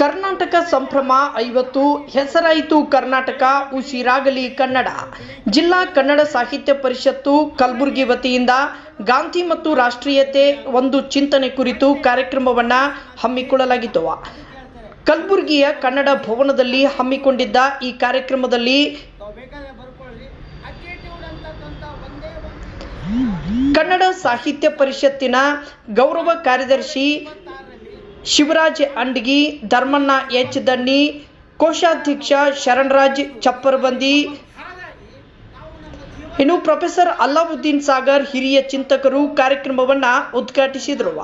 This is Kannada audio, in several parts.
ಕರ್ನಾಟಕ ಸಂಭ್ರಮ ಐವತ್ತು, ಹೆಸರಾಯಿತು ಕರ್ನಾಟಕ, ಉಸಿರಾಗಲಿ ಕನ್ನಡ. ಜಿಲ್ಲಾ ಕನ್ನಡ ಸಾಹಿತ್ಯ ಪರಿಷತ್ತು ಕಲಬುರಗಿ ವತಿಯಿಂದ ಗಾಂಧಿ ಮತ್ತು ರಾಷ್ಟ್ರೀಯತೆ ಒಂದು ಚಿಂತನೆ ಕುರಿತು ಕಾರ್ಯಕ್ರಮವನ್ನು ಹಮ್ಮಿಕೊಳ್ಳಲಾಗಿತ್ತು. ಕಲಬುರಗಿಯ ಕನ್ನಡ ಭವನದಲ್ಲಿ ಹಮ್ಮಿಕೊಂಡಿದ್ದ ಈ ಕಾರ್ಯಕ್ರಮದಲ್ಲಿ ಕನ್ನಡ ಸಾಹಿತ್ಯ ಪರಿಷತ್ತಿನ ಗೌರವ ಕಾರ್ಯದರ್ಶಿ ಶಿವರಾಜ್ ಅಂಡ್ಗಿ, ಧರ್ಮಣ್ಣ ಎಚ್ ದಣ್ಣಿ, ಕೋಶಾಧ್ಯಕ್ಷ ಶರಣರಾಜ್ ಚಪ್ಪರ್ಬಂದಿ. ಇನ್ನು ಪ್ರೊಫೆಸರ್ ಅಲ್ಲಾವುದ್ದೀನ್ ಸಾಗರ್, ಹಿರಿಯ ಚಿಂತಕರು ಕಾರ್ಯಕ್ರಮವನ್ನು ಉದ್ಘಾಟಿಸಿದರು.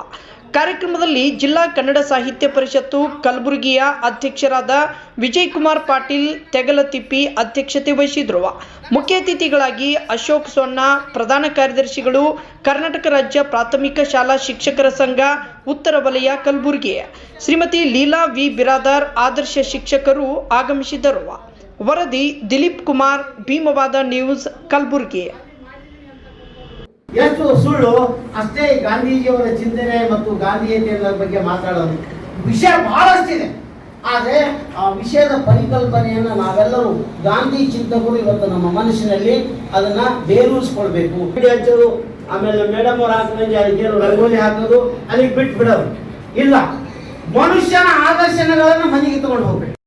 ಕಾರ್ಯಕ್ರಮದಲ್ಲಿ ಜಿಲ್ಲಾ ಕನ್ನಡ ಸಾಹಿತ್ಯ ಪರಿಷತ್ತು ಕಲಬುರಗಿಯ ಅಧ್ಯಕ್ಷರಾದ ವಿಜಯ್ ಕುಮಾರ್ ಪಾಟೀಲ್, ತೆಗಲತಿಪ್ಪಿ ಅಧ್ಯಕ್ಷತೆ ವಹಿಸಿದ್ರು ಮುಖ್ಯ ಅತಿಥಿಗಳಾಗಿ ಅಶೋಕ್ ಸೊನ್ನ ಪ್ರಧಾನ ಕಾರ್ಯದರ್ಶಿಗಳು, ಕರ್ನಾಟಕ ರಾಜ್ಯ ಪ್ರಾಥಮಿಕ ಶಾಲಾ ಶಿಕ್ಷಕರ ಸಂಘ, ಉತ್ತರ ವಲಯ ಕಲಬುರಗಿ. ಶ್ರೀಮತಿ ಲೀಲಾ ವಿ. ಬಿರಾದಾರ್ ಆದರ್ಶ ಶಿಕ್ಷಕರು ಆಗಮಿಸಿದ್ದರು. ವರದಿ ದಿಲೀಪ್ ಕುಮಾರ್, ಭೀಮವಾದ ನ್ಯೂಸ್, ಕಲಬುರಗಿ. ಎಷ್ಟು ಸುಳ್ಳು? ಅಷ್ಟೇ ಗಾಂಧೀಜಿಯವರ ಚಿಂತನೆ ಮತ್ತು ಗಾಂಧೀಯತೆಯ ಬಗ್ಗೆ ಮಾತಾಡೋದು. ವಿಷಯ ಬಹಳಷ್ಟಿದೆ. ಆದರೆ ಆ ವಿಷಯದ ಪರಿಕಲ್ಪನೆಯನ್ನು ನಾವೆಲ್ಲರೂ ಗಾಂಧಿ ಚಿಂತಕರು ಇವತ್ತು ನಮ್ಮ ಮನಸ್ಸಿನಲ್ಲಿ ಅದನ್ನ ಬೇರೂರಿಸ್ಕೊಳ್ಬೇಕು. ಗುಡಿ ಹಚ್ಚೋದು ಆಮೇಲೆ ಮೇಡಮ್ ಅವ್ರು ಹಾಕಿದಂಗೆ ಅದಕ್ಕೆ ರಂಗೋಲಿ ಹಾಕೋದು ಅಲ್ಲಿಗೆ ಬಿಟ್ಟು ಬಿಡೋದು ಇಲ್ಲ ಮನುಷ್ಯನ ಆದರ್ಶನಗಳನ್ನು ಮನೆಗೆ ತಗೊಂಡು ಹೋಗ್ಬೇಕು.